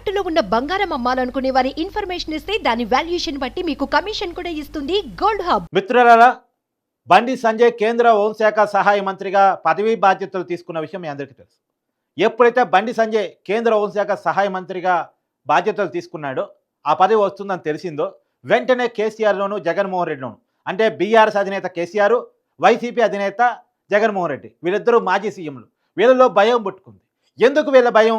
తాకట్టులో ఉన్న బంగారం అమ్మాలనుకునే వారి ఇన్ఫర్మేషన్ ఇస్తే దాని వాల్యుయేషన్ బట్టి మీకు కమిషన్ కూడా ఇస్తుంది గోల్డ్ హబ్. మిత్రులారా బండి సంజయ్ కేంద్ర హోంశాఖ సహాయ మంత్రిగా పదవీ బాధ్యతలు తీసుకున్న విషయం మీ అందరికీ తెలుసు. ఎప్పుడైతే బండి సంజయ్ కేంద్ర హోంశాఖ సహాయ మంత్రిగా బాధ్యతలు తీసుకున్నాడో ఆ పదవి వస్తుందని తెలిసిందో వెంటనే కేసీఆర్లోను జగన్మోహన్ రెడ్డిలోను అంటే బీఆర్ఎస్ అధినేత కేసీఆర్ వైసీపీ అధినేత జగన్మోహన్ రెడ్డి వీళ్ళిద్దరూ మాజీ సీఎంలు. వీళ్ళలో భయం పుట్టుకుంది. ఎందుకు వీళ్ళ భయం?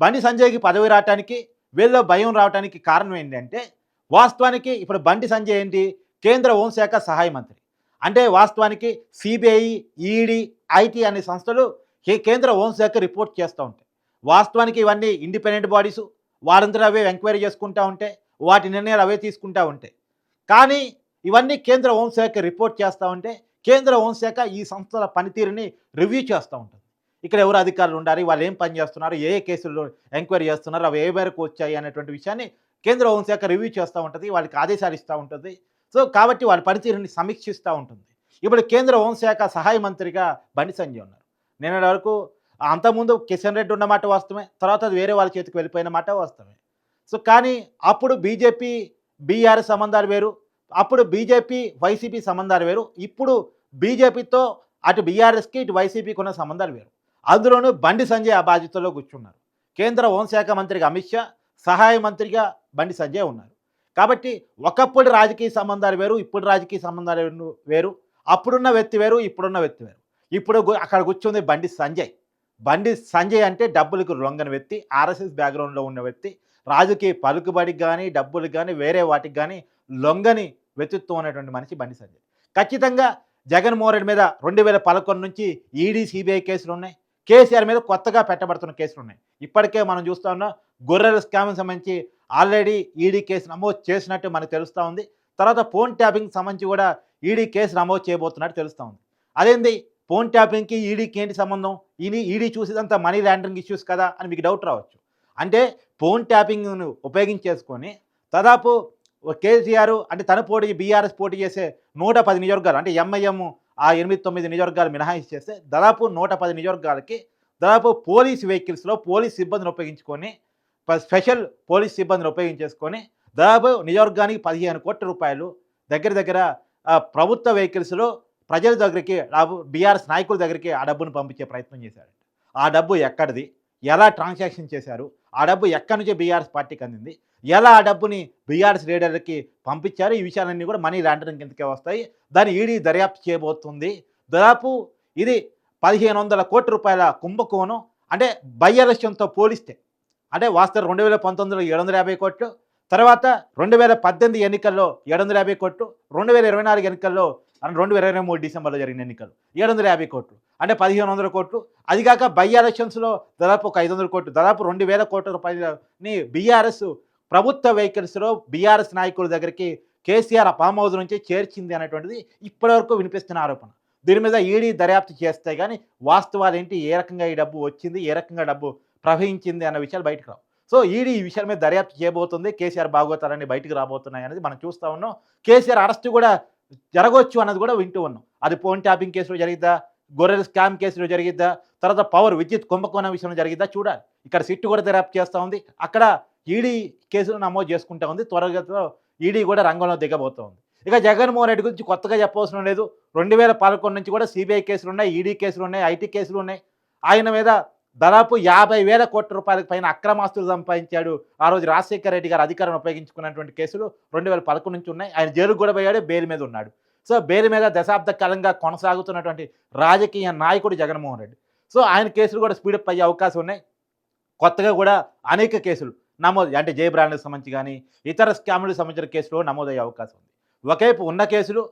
బండి సంజయ్కి పదవి రావటానికి వీళ్ళలో భయం రావడానికి కారణం ఏంటంటే వాస్తవానికి ఇప్పుడు బండి సంజయ్ ఏంటి? కేంద్ర హోంశాఖ సహాయ మంత్రి. అంటే వాస్తవానికి సిబిఐ ఈడీ ఐటీ అనే సంస్థలు కేంద్ర హోంశాఖ రిపోర్ట్ చేస్తూ ఉంటాయి వాస్తవానికి ఇవన్నీ ఇండిపెండెంట్ బాడీసు వారందరూ అవే ఎంక్వైరీ చేసుకుంటూ ఉంటే వాటి నిర్ణయాలు అవే తీసుకుంటూ ఉంటాయి కానీ ఇవన్నీ కేంద్ర హోంశాఖ రిపోర్ట్ చేస్తూ ఉంటే కేంద్ర హోంశాఖ ఈ సంస్థల పనితీరుని రివ్యూ చేస్తూ ఉంటుంది. ఇక్కడ ఎవరు అధికారులు ఉండాలి? వాళ్ళు ఏం పని చేస్తున్నారు? ఏ ఏ కేసులు ఎంక్వైరీ చేస్తున్నారు? అవి ఏ మేరకు వచ్చాయి అనేటువంటి విషయాన్ని కేంద్ర హోంశాఖ రివ్యూ చేస్తూ ఉంటుంది వాళ్ళకి ఆదేశాలు ఇస్తూ ఉంటుంది. సో కాబట్టి వాళ్ళ పనితీరుని సమీక్షిస్తూ ఉంటుంది. ఇప్పుడు కేంద్ర హోంశాఖ సహాయ మంత్రిగా బండి సంజయ్ ఉన్నారు. నిన్నటి వరకు అంతకుముందు కిషన్ రెడ్డి ఉన్నమాట వాస్తవమే తర్వాత అది వేరే వాళ్ళ చేతికి వెళ్ళిపోయిన మాట వాస్తవమే. సో కానీ అప్పుడు బీజేపీ బీఆర్ఎస్ సంబంధాలు వేరు అప్పుడు బీజేపీ వైసీపీ సంబంధాలు వేరు ఇప్పుడు బీజేపీతో అటు బీఆర్ఎస్కి ఇటు వైసీపీకి ఉన్న సంబంధాలు వేరు. అందులోనూ బండి సంజయ్ ఆ బాధ్యతలో కూర్చున్నారు. కేంద్ర హోంశాఖ మంత్రిగా అమిత్ షా సహాయ మంత్రిగా బండి సంజయ్ ఉన్నారు. కాబట్టి ఒకప్పుడు రాజకీయ సంబంధాలు వేరు ఇప్పుడు రాజకీయ సంబంధాలు వేరు- అప్పుడున్న వ్యక్తి వేరు ఇప్పుడున్న వ్యక్తి వేరు. ఇప్పుడు అక్కడ కూర్చుంది బండి సంజయ్. బండి సంజయ్ అంటే డబ్బులకు లొంగని వ్యక్తి ఆర్ఎస్ఎస్ బ్యాక్గ్రౌండ్లో ఉన్న వ్యక్తి. రాజకీయ పలుకుబడికి కానీ డబ్బులకు కానీ వేరే వాటికి కానీ లొంగని వ్యక్తిత్వం అనేటువంటి మనిషి బండి సంజయ్. ఖచ్చితంగా జగన్మోహన్ రెడ్డి మీద రెండు వేల పదకొండు నుంచి ఈడీ సిబిఐ కేసులు ఉన్నాయి కేసీఆర్ మీద కొత్తగా పెట్టబడుతున్న కేసులు ఉన్నాయి. ఇప్పటికే మనం చూస్తా ఉన్నాం గొర్రెల స్కామ్ సంబంధించి ఆల్రెడీ ఈడీ కేసు నమోదు చేసినట్టు మనకు తెలుస్తూ ఉంది. తర్వాత ఫోన్ ట్యాపింగ్ సంబంధించి కూడా ఈడీ కేసు నమోదు చేయబోతున్నట్టు తెలుస్తూ ఉంది. అదేంది? ఫోన్ ట్యాపింగ్కి ఈడీకి ఏంటి సంబంధం? ఈడీ ఈడీ చూసేదంతా మనీ ల్యాండరింగ్ ఇష్యూస్ కదా అని మీకు డౌట్ రావచ్చు. అంటే ఫోన్ ట్యాపింగ్ను ఉపయోగించేసుకొని దాదాపు కేసీఆర్ అంటే తన పోటీ బీఆర్ఎస్ పోటీ చేసే నూట పది నియోజకవర్గాలు అంటే ఎంఐఎం ఆ ఎనిమిది తొమ్మిది నియోజకవర్గాలు మినహాయించి చేస్తే దాదాపు నూట పది నియోజకవర్గాలకి దాదాపు పోలీస్ వెహికల్స్లో పోలీస్ సిబ్బందిని ఉపయోగించుకొని ప- స్పెషల్ పోలీస్ సిబ్బందిని ఉపయోగించేసుకొని దాదాపు నియోజకవర్గానికి పదిహేను కోట్ల రూపాయలు దగ్గర దగ్గర ప్రభుత్వ వెహికల్స్లో ప్రజల దగ్గరికి బీఆర్ఎస్ నాయకుల దగ్గరికి ఆ డబ్బును పంపించే ప్రయత్నం చేశారు ఆ డబ్బు ఎక్కడిది? ఎలా ట్రాన్సాక్షన్ చేశారు? ఆ డబ్బు ఎక్కడి నుంచి బీఆర్ఎస్ పార్టీకి అందింది? ఎలా ఆ డబ్బుని బీఆర్ఎస్ లీడర్లకి పంపించారు ఈ విషయాలన్నీ కూడా మనీ లాండరింగ్ కిందకే వస్తాయి. దాన్ని ఈడీ దర్యాప్తు చేయబోతుంది. దాదాపు ఇది పదిహేను వందల కోట్ల రూపాయల కుంభకోణం. అంటే బై ఎలక్షన్తో పోలిస్తే అంటే వాస్తవం రెండు వేల పంతొమ్మిదిలో ఏడు వందల యాభై కోట్లు తర్వాత రెండు వేల పద్దెనిమిది ఎన్నికల్లో ఏడు వందల యాభై కోట్లు రెండు వేల ఇరవై నాలుగు ఎన్నికల్లో రెండు వేల ఇరవై మూడు డిసెంబర్లో జరిగిన ఎన్నికలు ఏడు వందల యాభై కోట్లు. అంటే పదిహేను వందల కోట్లు. అది కాక బై ఎలక్షన్స్లో దాదాపు ఒక ఐదు వందల కోట్లు దాదాపు రెండు వేల కోట్ల రూపాయలని బీఆర్ఎస్ ప్రభుత్వ వెహికల్స్లో బీఆర్ఎస్ నాయకుల దగ్గరికి కేసీఆర్ ఆ ఫామ్ హౌస్ నుంచి చేర్చింది అనేటువంటిది ఇప్పటివరకు వినిపిస్తున్న ఆరోపణ. దీని మీద ఈడీ దర్యాప్తు చేస్తే కానీ వాస్తవాలు ఏంటి? ఏ రకంగా ఈ డబ్బు వచ్చింది? ఏ రకంగా డబ్బు ప్రవహించింది? అన్న విషయాలు బయటకు రావు. సో ఈడీ ఈ విషయాల మీద దర్యాప్తు చేయబోతుంది. కేసీఆర్ బాగోతారని బయటకు రాబోతున్నాయి అనేది మనం చూస్తూ ఉన్నాం. కేసీఆర్ అరెస్ట్ కూడా జరగవచ్చు అన్నది కూడా వింటూ ఉన్నాం. అది ఫోన్ ట్యాపింగ్ కేసులో జరిగిద్దా? గొర్రెల స్కామ్ కేసులో జరిగిద్దా? తర్వాత పవర్ విద్యుత్ కుంభకోణం విషయంలో జరిగిద్దా? చూడాలి. ఇక్కడ సిట్టు కూడా దర్యాప్తు చేస్తూ ఉంది. అక్కడ ఈడీ కేసులు నమోదు చేసుకుంటా ఉంది. త్వరగతిలో ఈడీ కూడా రంగంలో దిగబోతోంది. ఇక జగన్మోహన్ రెడ్డి గురించి కొత్తగా చెప్పవసరం లేదు. రెండు వేల పదకొండు నుంచి కూడా సిబిఐ కేసులు ఉన్నాయి ఈడీ కేసులు ఉన్నాయి ఐటీ కేసులు ఉన్నాయి. ఆయన మీద దాదాపు యాభై వేల కోట్ల రూపాయలకు పైన అక్రమాస్తులు సంపాదించాడు ఆ రోజు రాజశేఖర రెడ్డి గారు అధికారం ఉపయోగించుకున్నటువంటి కేసులు రెండు వేల పదకొండు నుంచి ఉన్నాయి. ఆయన జైలుకు కూడా పోయాడు బెయిల్ మీద ఉన్నాడు. సో బెయిల్ మీద దశాబ్ద కాలంగా కొనసాగుతున్నటువంటి రాజకీయ నాయకుడు జగన్మోహన్ రెడ్డి. సో ఆయన కేసులు కూడా స్పీడప్ అయ్యే అవకాశం ఉన్నాయి. కొత్తగా కూడా అనేక కేసులు. నమోదు అంటే జే బ్రాండ్కి సంబంధించి కానీ ఇతర స్కామ్లకు సంబంధించిన కేసులు నమోదయ్యే అవకాశం ఉంది. ఒకవైపు ఉన్న కేసులు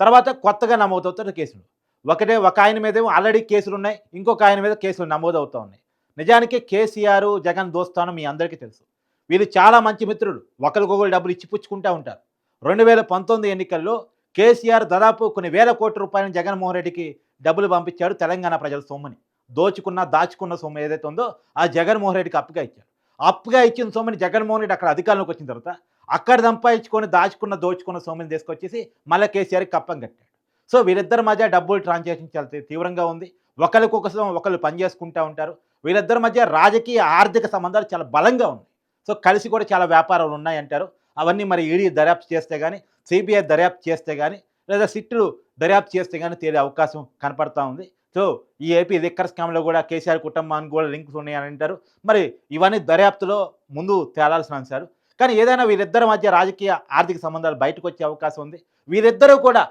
తర్వాత కొత్తగా నమోదవుతున్న కేసులు. ఒకటే ఒక ఆయన మీదేమో ఆల్రెడీ కేసులు ఉన్నాయి ఇంకొక ఆయన మీద కేసులు నమోదవుతూ ఉన్నాయి. నిజానికి కేసీఆర్ జగన్ దోస్తాను మీ అందరికీ తెలుసు. వీళ్ళు చాలా మంచి మిత్రులు. ఒకరికొకరు డబ్బులు ఇచ్చిపుచ్చుకుంటూ ఉంటారు. రెండు వేల పంతొమ్మిది ఎన్నికల్లో కేసీఆర్ దాదాపు కొన్ని వేల కోట్ల రూపాయలను జగన్మోహన్ రెడ్డికి డబ్బులు పంపించాడు తెలంగాణ ప్రజల సొమ్ముని. దోచుకున్న దాచుకున్న సొమ్ము ఏదైతే ఉందో ఆ జగన్మోహన్ రెడ్డికి అప్పుగా ఇచ్చాడు. అప్పుగా ఇచ్చిన సొమ్ముని జగన్మోహన్ రెడ్డి అక్కడ అధికారంలోకి వచ్చిన తర్వాత అక్కడ సంపాదించుకొని దాచుకున్న దోచుకున్న సొమ్ముని తీసుకొచ్చేసి మళ్ళీ కేసీఆర్కి కప్పం కట్టాడు. సో వీరిద్దరి మధ్య డబ్బులు ట్రాన్సాక్షన్ చాలా తీవ్రంగా ఉంది. ఒకరికొకసం ఒకళ్ళు పనిచేసుకుంటూ ఉంటారు. వీరిద్దరి మధ్య రాజకీయ ఆర్థిక సంబంధాలు చాలా బలంగా ఉన్నాయి. సో కలిసి కూడా చాలా వ్యాపారాలు ఉన్నాయంటారు అవన్నీ మరి ఈడీ దర్యాప్తు చేస్తే కానీ సిబిఐ దర్యాప్తు చేస్తే కానీ లేదా సిట్లు దర్యాప్తు చేస్తే కానీ తేలే అవకాశం కనపడతా ఉంది. సో ఈ ఏపీ లిక్కర్ స్కామ్లో కూడా కేసీఆర్ కుటుంబానికి కూడా లింక్స్ ఉన్నాయని అంటారు. మరి ఇవన్నీ దర్యాప్తులో ముందు తేలాల్సిన అంశాలు. కానీ ఏదైనా వీరిద్దరి మధ్య రాజకీయ ఆర్థిక సంబంధాలు బయటకు వచ్చే అవకాశం ఉంది. వీరిద్దరూ కూడా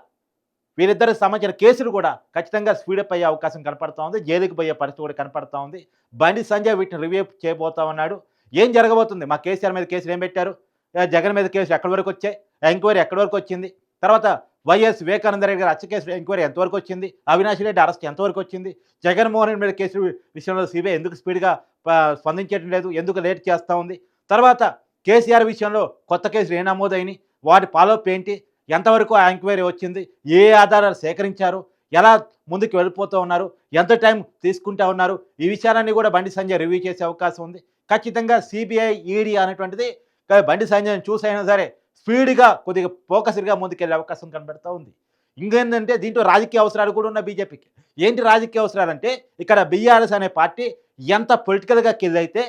వీరిద్దరికి సంబంధించిన కేసులు కూడా ఖచ్చితంగా స్పీడప్ అయ్యే అవకాశం కనపడుతూ ఉంది. జైలుకి పోయే పరిస్థితి కూడా కనపడతా ఉంది. బండి సంజయ్ వీటిని రివ్యూ చేయబోతా ఉన్నాడు. ఏం జరగబోతుంది? మా కేసీఆర్ మీద కేసులు ఏం పెట్టారు? జగన్ మీద కేసులు ఎక్కడి వరకు వచ్చాయి? ఎంక్వైరీ ఎక్కడి వరకు వచ్చింది? తర్వాత వైఎస్ వివేకానంద రెడ్డి గారు హత్య కేసు ఎంక్వైరీ ఎంతవరకు వచ్చింది? అవినాష్ రెడ్డి అరెస్ట్ ఎంతవరకు వచ్చింది? జగన్మోహన్ రెడ్డి మీద కేసు విషయంలో సిబిఐ ఎందుకు స్పీడ్గా స్పందించడం లేదు? ఎందుకు లేట్ చేస్తూ ఉంది? తర్వాత కేసీఆర్ విషయంలో కొత్త కేసులు ఏ నమోదైనవి వాటి ఫాలోఅప్ ఏంటి? ఎంతవరకు ఆ ఎంక్వైరీ వచ్చింది? ఏ ఆధారాలు సేకరించారు? ఎలా ముందుకు వెళ్ళిపోతూ ఉన్నారు? ఎంత టైం తీసుకుంటా ఉన్నారు? ఈ విషయాలన్నీ కూడా బండి సంజయ్ రివ్యూ చేసే అవకాశం ఉంది. ఖచ్చితంగా సిబిఐ ఈడీ అనేటువంటిది బండి సంజయ్ని చూసైనా సరే స్పీడ్గా కొద్దిగా ఫోకస్డ్గా ముందుకెళ్ళే అవకాశం కనబడుతూ ఉంది. ఇంకేంటంటే దీంట్లో రాజకీయ అవసరాలు కూడా ఉన్న బీజేపీకి. ఏంటి రాజకీయ అవసరాలు అంటే ఇక్కడ బీఆర్ఎస్ అనే పార్టీ ఎంత పొలిటికల్గా కిల్ అయితే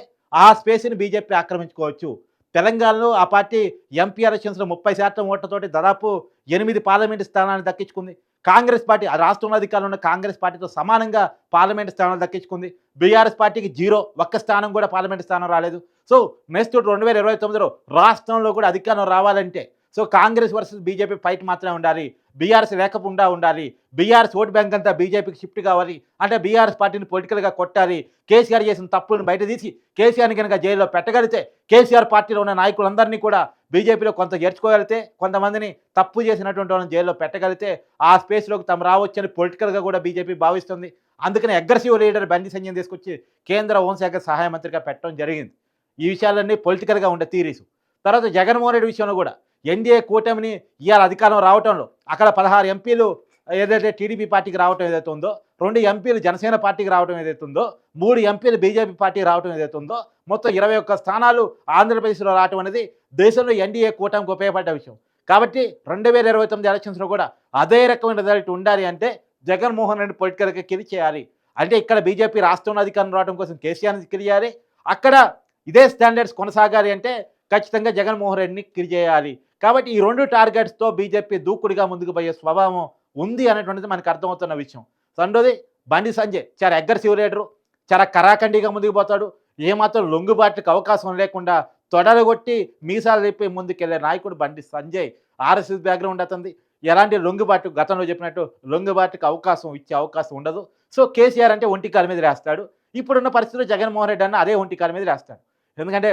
ఆ స్పేస్ని బీజేపీ ఆక్రమించుకోవచ్చు. తెలంగాణలో ఆ పార్టీ ఎంపీ ఎలక్షన్స్లో ముప్పై శాతం ఓట్లతోటి దాదాపు ఎనిమిది పార్లమెంటు స్థానాన్ని దక్కించుకుంది. కాంగ్రెస్ పార్టీ ఆ రాష్ట్రంలో అధికారంలో ఉన్న కాంగ్రెస్ పార్టీతో సమానంగా పార్లమెంటు స్థానాలు దక్కించుకుంది. బీఆర్ఎస్ పార్టీకి జీరో ఒక్క స్థానం కూడా పార్లమెంటు స్థానం రాలేదు. సో మేస్తో రెండు వేల ఇరవై తొమ్మిదిలో రాష్ట్రంలో కూడా అధికారం రావాలంటే so Congress versus BJP fight మాత్రమే ఉండాలి బీఆర్ఎస్ లేకుండా ఉండాలి బీఆర్ఎస్ ఓట్ బ్యాంక్ అంతా బీజేపీకి షిఫ్ట్ కావాలి అంటే బీఆర్ఎస్ పార్టీని పొలిటికల్గా కొట్టాలి కేసీఆర్ చేసిన తప్పులను బయట తీసి కేసీఆర్ని కనుక జైల్లో పెట్టగలిగితే కేసీఆర్ పార్టీలో ఉన్న నాయకులందరినీ కూడా బీజేపీలో కొంత చేర్చుకోగలిగితే కొంతమందిని తప్పు చేసినటువంటి వాళ్ళని జైల్లో పెట్టగలిగితే ఆ స్పేస్లోకి తమ రావచ్చని పొలిటికల్గా కూడా బీజేపీ భావిస్తుంది. అందుకని అగ్రెసివ్ లీడర్ బండి సంజయ్ తీసుకొచ్చి కేంద్ర హోంశాఖ సహాయ మంత్రిగా పెట్టడం జరిగింది. ఈ విషయాలన్నీ పొలిటికల్గా ఉండే థీరీస్ తర్వాత జగన్మోహన్ రెడ్డి విషయంలో కూడా ఎన్డీఏ కూటమిని ఇవాళ అధికారం రావటంలో అక్కడ పదహారు ఎంపీలు ఏదైతే టీడీపీ పార్టీకి రావటం ఏదైతే ఉందో రెండు ఎంపీలు జనసేన పార్టీకి రావటం ఏదైతే ఉందో మూడు ఎంపీలు బీజేపీ పార్టీకి రావటం ఏదైతే ఉందో మొత్తం ఇరవై ఒక్క స్థానాలు ఆంధ్రప్రదేశ్లో రావటం అనేది దేశంలో ఎన్డీఏ కూటమికి ఉపయోగపడ్డ విషయం. కాబట్టి రెండు వేల ఇరవై తొమ్మిది ఎలక్షన్స్లో కూడా అదే రకమైన రిజల్ట్ ఉండాలి అంటే జగన్మోహన్ రెడ్డి పొలిటికల్గా కిల్ చేయాలి. అంటే ఇక్కడ బీజేపీ రాష్ట్రంలో అధికారం రావడం కోసం కేసీఆర్ని కిల్ అక్కడ ఇదే స్టాండర్డ్స్ కొనసాగాలి అంటే ఖచ్చితంగా జగన్మోహన్ రెడ్డిని కిల్ చేయాలి. కాబట్టి ఈ రెండు టార్గెట్స్తో బీజేపీ దూకుడుగా ముందుకు పోయే స్వభావం ఉంది అనేటువంటిది మనకు అర్థమవుతున్న విషయం. రెండోది బండి సంజయ్ చాలా అగ్రెసివ్ లీడరు చాలా కరాఖండిగా ముందుకు పోతాడు. ఏమాత్రం లొంగుబాటుకి అవకాశం లేకుండా తొడలు కొట్టి మీసాలు చెప్పి ముందుకెళ్ళే నాయకుడు బండి సంజయ్. ఆర్ఎస్ఎస్ బ్యాక్గ్రౌండ్ అతనిది. ఎలాంటి లొంగుబాటు గతంలో చెప్పినట్టు లొంగుబాటుకి అవకాశం ఇచ్చే అవకాశం ఉండదు. సో కేసీఆర్ అంటే ఒంటి కాల మీద రాస్తాడు ఇప్పుడున్న పరిస్థితుల్లో జగన్మోహన్ రెడ్డి అన్న అదే ఒంటి కాల మీద రాస్తాడు ఎందుకంటే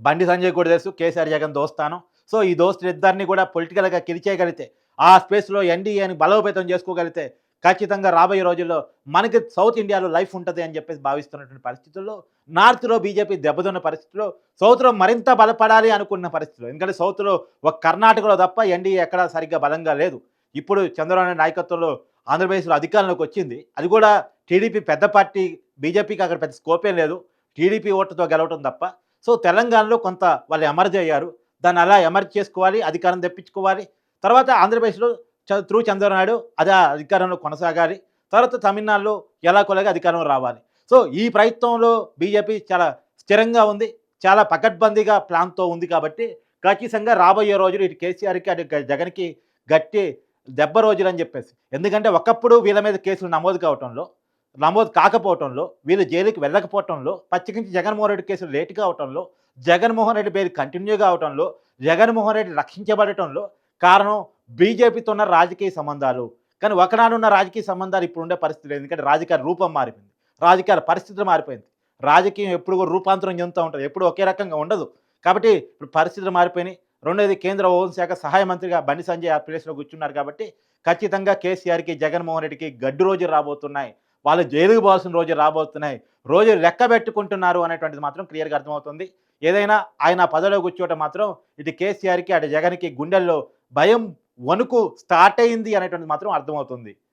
బండి సంజయ్ కూడా తెలుసు కేసీఆర్ జగన్ దోస్తాను. సో ఈ దోస్తులు ఇద్దరిని కూడా పొలిటికల్గా కిరిచేయగలిగితే ఆ స్పేస్లో ఎన్డీఏని బలోపేతం చేసుకోగలిగితే ఖచ్చితంగా రాబోయే రోజుల్లో మనకి సౌత్ ఇండియాలో లైఫ్ ఉంటుంది అని చెప్పేసి భావిస్తున్నటువంటి పరిస్థితుల్లో నార్త్లో బీజేపీ దెబ్బతున్న పరిస్థితుల్లో సౌత్లో మరింత బలపడాలి అనుకున్న పరిస్థితిలో ఎందుకంటే సౌత్లో ఒక కర్ణాటకలో తప్ప ఎన్డీఏ ఎక్కడా సరిగ్గా బలంగా లేదు. ఇప్పుడు చంద్రబాబు నాయకత్వంలో ఆంధ్రప్రదేశ్లో అధికారంలోకి వచ్చింది. అది కూడా టీడీపీ పెద్ద పార్టీ బీజేపీకి అక్కడ పెద్ద స్కోపే లేదు. టీడీపీ ఓటుతో గెలవటం తప్ప. సో తెలంగాణలో కొంత వాళ్ళు ఎమర్జ్ అయ్యారు. దాన్ని అలా ఎమర్జ్ చేసుకోవాలి అధికారం తెప్పించుకోవాలి. తర్వాత ఆంధ్రప్రదేశ్లో త్రూ చంద్రనాయుడు అదే అధికారంలో కొనసాగాలి. తర్వాత తమిళనాడులో ఎలా కొలగా అధికారం రావాలి. సో ఈ ప్రయత్నంలో బీజేపీ చాలా స్థిరంగా ఉంది. చాలా పకడ్బందీగా ప్లాన్తో ఉంది కాబట్టి ఖచ్చితంగా రాబోయే రోజులు ఇటు కేసీఆర్కి అటు జగన్కి గట్టి దెబ్బ రోజులు అని చెప్పేసి. ఎందుకంటే ఒకప్పుడు వీళ్ళ మీద కేసులు నమోదు కావటంలో నమోదు కాకపోవటంలో వీళ్ళు జైలుకి వెళ్ళకపోవటంలో పచ్చికించి జగన్మోహన్ రెడ్డి కేసులు లేటుగా అవటంలో జగన్మోహన్ రెడ్డి పేరు కంటిన్యూగా అవటంలో జగన్మోహన్ రెడ్డి రక్షించబడటంలో కారణం బీజేపీతో ఉన్న రాజకీయ సంబంధాలు. కానీ ఒకనాడున్న రాజకీయ సంబంధాలు ఇప్పుడు ఉండే పరిస్థితి లేదు ఎందుకంటే రాజకీయ రూపం మారిపోయింది. రాజకీయ పరిస్థితులు మారిపోయింది. రాజకీయం ఎప్పుడు కూడా రూపాంతరం చెందుతూ ఉంటుంది. ఎప్పుడు ఒకే రకంగా ఉండదు. కాబట్టి ఇప్పుడు పరిస్థితులు మారిపోయినాయి. రెండోది కేంద్ర హోంశాఖ సహాయ మంత్రిగా బండి సంజయ్ ఆ ప్లేస్లో కూర్చున్నారు కాబట్టి ఖచ్చితంగా కేసీఆర్కి జగన్మోహన్ రెడ్డికి గడ్డు రోజులు రాబోతున్నాయి. వాళ్ళు జైలుకు పోవాల్సిన రోజు రాబోతున్నాయి. రోజు లెక్క పెట్టుకుంటున్నారు అనేటువంటిది మాత్రం క్లియర్గా అర్థమవుతుంది. ఏదైనా ఆయన పదవిలో కూర్చోవటం మాత్రం ఇటు కేసీఆర్కి అటు జగన్కి గుండెల్లో భయం వణుకు స్టార్ట్ అయింది అనేటువంటిది మాత్రం అర్థమవుతుంది.